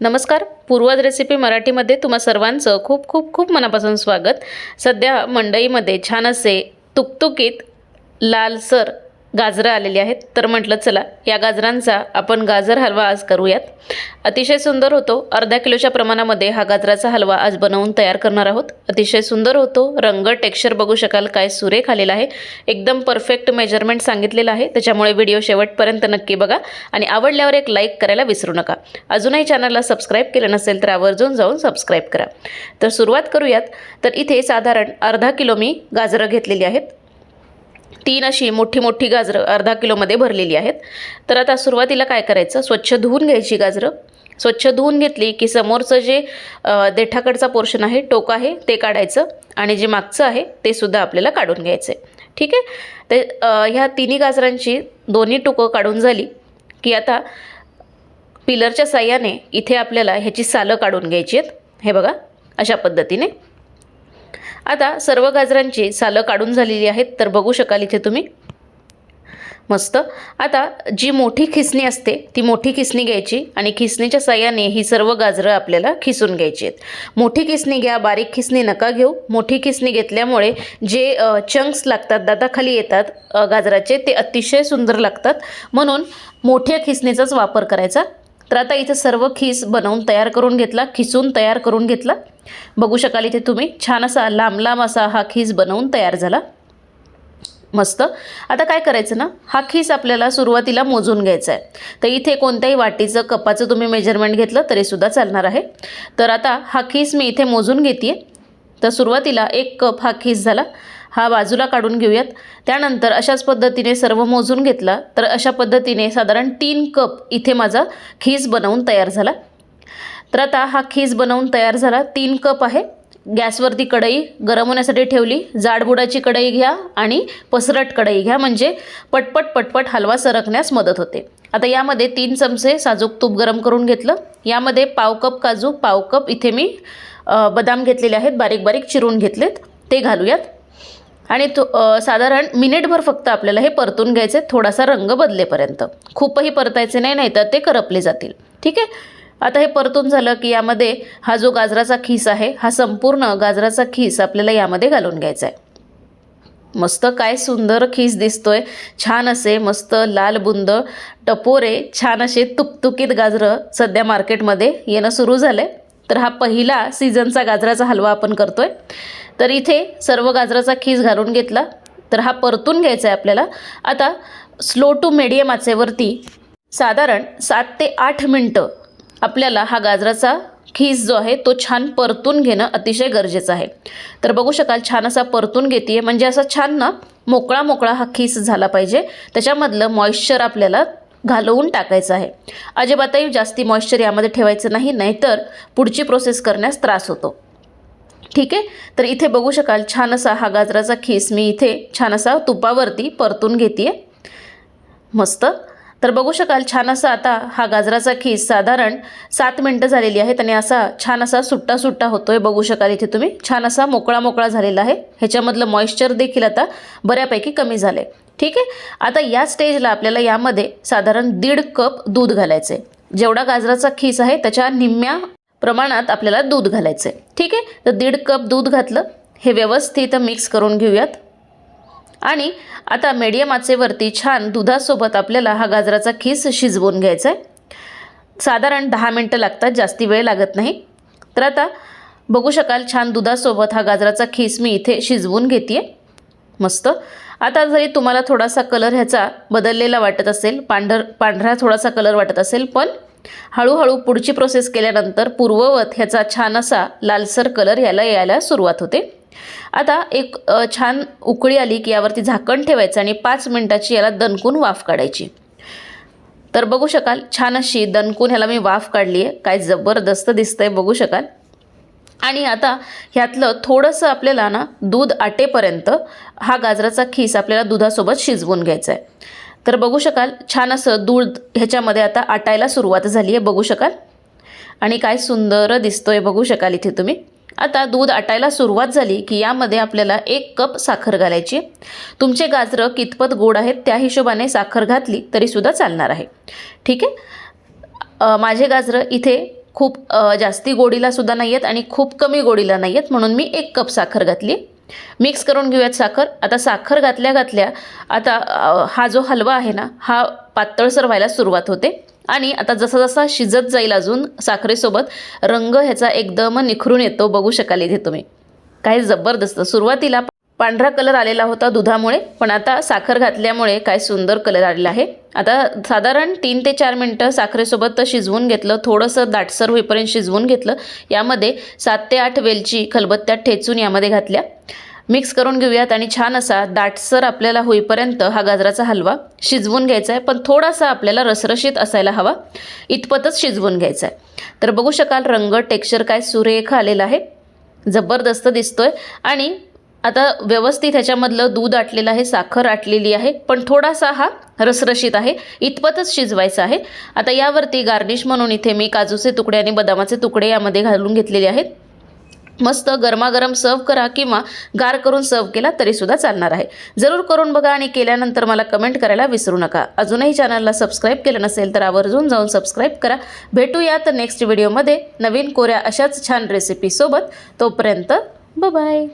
नमस्कार. पूर्वज रेसिपी मराठीमध्ये तुम्हा सर्वांचं खूप खूप खूप मनापासून स्वागत. सध्या मंडईमध्ये छान असे तुकतुकीत लालसर गाजरं आलेली आहेत. तर म्हटलं चला या गाजरांचा आपण गाजर हलवा आज करूयात. अतिशय सुंदर होतो. अर्धा किलोच्या प्रमाणामध्ये हा गाजराचा हलवा आज बनवून तयार करणार आहोत. अतिशय सुंदर होतो. रंग टेक्स्चर बघू शकाल काय सुरेख आलेला आहे. एकदम परफेक्ट मेजरमेंट सांगितलेलं आहे. त्याच्यामुळे व्हिडिओ शेवटपर्यंत नक्की बघा आणि आवडल्यावर एक लाईक करायला विसरू नका. अजूनही चॅनलला सबस्क्राईब केलं नसेल तर आवर्जून जाऊन सबस्क्राईब करा. तर सुरुवात करूयात. तर इथे साधारण अर्धा किलो मी गाजरं घेतलेली आहेत. तीन अशी मोठी मोठी गाजरं अर्धा किलोमध्ये भरलेली आहेत. तर आता सुरुवातीला काय करायचं? स्वच्छ धुवून घ्यायची गाजरं. स्वच्छ धुवून घेतली की समोरचं जे देठाकडचा पोर्शन आहे टोक आहे ते काढायचं आणि जे मागचं आहे ते सुद्धा आपल्याला काढून घ्यायचं आहे ठीक आहे? ते ह्या तिन्ही गाजरांची दोन्ही टोकं काढून झाली की आता पिलरच्या साह्याने इथे आपल्याला ह्याची सालं काढून घ्यायची आहेत. हे बघा अशा पद्धतीने. आता सर्व गाजरांची सालं काढून झालेली आहेत तर बघू शकाल इथे तुम्ही. मस्त. आता जी मोठी खिसणी असते ती मोठी खिसणी घ्यायची आणि खिसणीच्या साह्याने ही सर्व गाजरं आपल्याला खिसून घ्यायची आहेत. मोठी खिसणी घ्या बारीक खिसणी नका घेऊ. मोठी खिसणी घेतल्यामुळे जे चंक्स लागतात दाताखाली येतात गाजराचे ते अतिशय सुंदर लागतात. म्हणून मोठ्या खिसणीचाच वापर करायचा. तर आता इथं सर्व खीस बनवून तयार करून घेतला खिसून तयार करून घेतला. बघू शकाल इथे तुम्ही छान असा लांब लांब असा हा खीस बनवून तयार झाला. मस्त. आता काय करायचं ना हा खीस आपल्याला सुरुवातीला मोजून घ्यायचा आहे. तर इथे कोणत्याही वाटीचं कपाचं तुम्ही मेजरमेंट घेतलं तरीसुद्धा चालणार आहे. तर आता हा खीस मी इथे मोजून घेते तर सुरुवातीला एक कप हा खीस झाला. हा बाजूला काढून घेऊयात. त्यानंतर अशाच पद्धतीने सर्व मोजून घेतला तर अशा पद्धतीने साधारण तीन कप इथे माझा खीस बनवून तयार झाला. तर आता हा खीस बनवून तयार झाला. तीन कप आहे. गॅसवरती कढई गरम होण्यासाठी ठेवली. जाडबुडाची कढई घ्या आणि पसरट कढई घ्या. म्हणजे पटपट पटपट हलवा सरकण्यास मदत होते. आता यामध्ये तीन चमचे साजूक तूप गरम करून घेतलं. यामध्ये पाव कप काजू पाव कप इथे मी बदाम घेतलेले आहेत. बारीक बारीक चिरून घेतलेत. ते घालूयात. आणि तो साधारण मिनिटभर फक्त आपल्याला हे परतून घ्यायचे थोडासा रंग बदलेपर्यंत. खूपही परतायचे नाही नाही तर ते करपले जातील. ठीक आहे? आता हे परतून झालं की यामध्ये हा जो गाजराचा खीस आहे हा संपूर्ण गाजराचा खीस आपल्याला यामध्ये घालून घ्यायचा आहे. मस्त काय सुंदर खीस दिसतोय. छान असे मस्त लाल बुंद टपोरे छान असे तुकतुकीत गाजरं सध्या मार्केटमध्ये येणं सुरू झालं आहे तर हा पहिला सीझनचा गाजराचा हलवा आपण करतो आहे तर इथे सर्व गाजराचा खीस घालून घेतला. तर हा परतून घ्यायचा आहे आपल्याला. आता स्लो टू मिडियम आचेवरती साधारण सात ते आठ मिनटं आपल्याला हा गाजराचा खीस जो आहे तो छान परतून घेणं अतिशय गरजेचं आहे. तर बघू शकाल छान असा परतून घेते म्हणजे असा छान ना मोकळा मोकळा हा खीस झाला पाहिजे. त्याच्यामधलं मॉइश्चर आपल्याला घालवून टाकायचं आहे. अजिबातही जास्ती मॉइश्चर यामध्ये ठेवायचं नाही नाहीतर पुढची प्रोसेस करण्यास त्रास होतो. ठीक आहे? तर इथे बघू शकाल छान असा हा गाजराचा खीस मी इथे छान असा तुपावरती परतून घेते मस्त. तर बघू शकाल छान असा आता हा गाजराचा खीस साधारण सात मिनटं झालेली आहेत आणि असा छान असा सुट्टा सुट्टा होतोय. बघू शकाल इथे तुम्ही. छान असा मोकळा मोकळा झालेला आहे. ह्याच्यामधलं मॉइश्चर देखील आता बऱ्यापैकी कमी झाले ठीक आहे? आता या स्टेजला आपल्याला यामध्ये साधारण दीड कप दूध घालायचं आहे जेवढा गाजराचा खीस आहे त्याच्या निम्म्या प्रमाणात आपल्याला दूध घालायचं आहे ठीक आहे? तर दीड कप दूध घातलं. हे व्यवस्थित मिक्स करून घेऊयात. आणि आता मीडियम आचेवरती छान दुधासोबत आपल्याला हा गाजराचा खीस शिजवून घ्यायचा आहे साधारण दहा मिनटं लागतात जास्ती वेळ लागत नाही. तर आता बघू शकाल छान दुधासोबत हा गाजराचा खीस मी इथे शिजवून घेते मस्त. आता जरी तुम्हाला थोडासा कलर ह्याचा बदललेला वाटत असेल पांढर पांढरा थोडासा कलर वाटत असेल पण हळूहळू पुढची प्रोसेस केल्यानंतर पूर्ववत ह्याचा छान असा लालसर कलर याला यायला सुरुवात होते. आता एक छान उकळी आली की यावरती झाकण ठेवायचं आणि पाच मिनटाची याला दणकून वाफ काढायची. तर बघू शकाल छान अशी दणकून ह्याला मी वाफ काढली आहे काय जबरदस्त दिसतंय बघू शकाल. आणि आता ह्यातलं थोडंसं आपल्याला ना दूध आटेपर्यंत हा गाजराचा खीस आपल्याला दुधासोबत शिजवून घ्यायचा आहे तर बघू शकाल छान असं दूध ह्याच्यामध्ये आता आटायला सुरुवात झाली आहे बघू शकाल. आणि काय सुंदर दिसतोय बघू शकाल इथे तुम्ही. आता दूध आटायला सुरुवात झाली की यामध्ये आपल्याला एक कप साखर घालायची आहे. तुमचे गाजरं कितपत गोड आहेत त्या हिशोबाने साखर घातली तरीसुद्धा चालणार आहे. ठीक आहे? माझे गाजरं इथे खूप जास्ती गोडीला सुद्धा नाही आहेत आणि खूप कमी गोडीला नाही आहेत म्हणून मी एक कप साखर घातली. मिक्स करून घेऊयात साखर. आता साखर घातल्या घातल्या आता हा जो हलवा आहे ना हा पातळसर व्हायला सुरुवात होते. आणि आता जसा जसा शिजत जाईल अजून साखरेसोबत रंग ह्याचा एकदम निखरून येतो. बघू शकाल इथे तुम्ही. काय जबरदस्त. सुरुवातीला पांढरा कलर आलेला होता दुधामुळे पण आता साखर घातल्यामुळे काय सुंदर कलर आलेला आहे. आता साधारण तीन ते चार मिनटं साखरेसोबत शिजवून घेतलं थोडंसं दाटसर होईपर्यंत शिजवून घेतलं. यामध्ये सात ते आठ वेलची खलबत्त्यात ठेचून यामध्ये घातल्या. मिक्स करून घेऊयात आणि छान असा दाटसर आपल्याला होईपर्यंत हा गाजराचा हलवा शिजवून घ्यायचा आहे. पण थोडासा आपल्याला रसरशीत असायला हवा. इतपतच शिजवून घ्यायचा आहे. तर बघू शकाल रंग टेक्स्चर काय सुरेख आलेला आहे. जबरदस्त दिसतोय. आणि आता व्यवस्थित ह्याच्यामधलं दूध आटलेलं आहे साखर आटलेली आहे पण थोडासा हा रसरशीत आहे इतपतच शिजवायचा आहे. आता यावरती गार्निश म्हणून इथे मी काजूचे तुकडे आणि बदामाचे तुकडे यामध्ये घालून घेतलेले आहेत. मस्त गरमागरम सर्व करा किंवा गार करून सर्व केला तरीसुद्धा चालणार आहे. जरूर करून बघा आणि केल्यानंतर मला कमेंट करायला विसरू नका. अजूनही चॅनलला सबस्क्राईब केलं नसेल तर आवर्जून जाऊन सबस्क्राईब करा. भेटूयात नेक्स्ट व्हिडिओमध्ये नवीन कोऱ्या अशाच छान रेसिपीसोबत तोपर्यंत बाय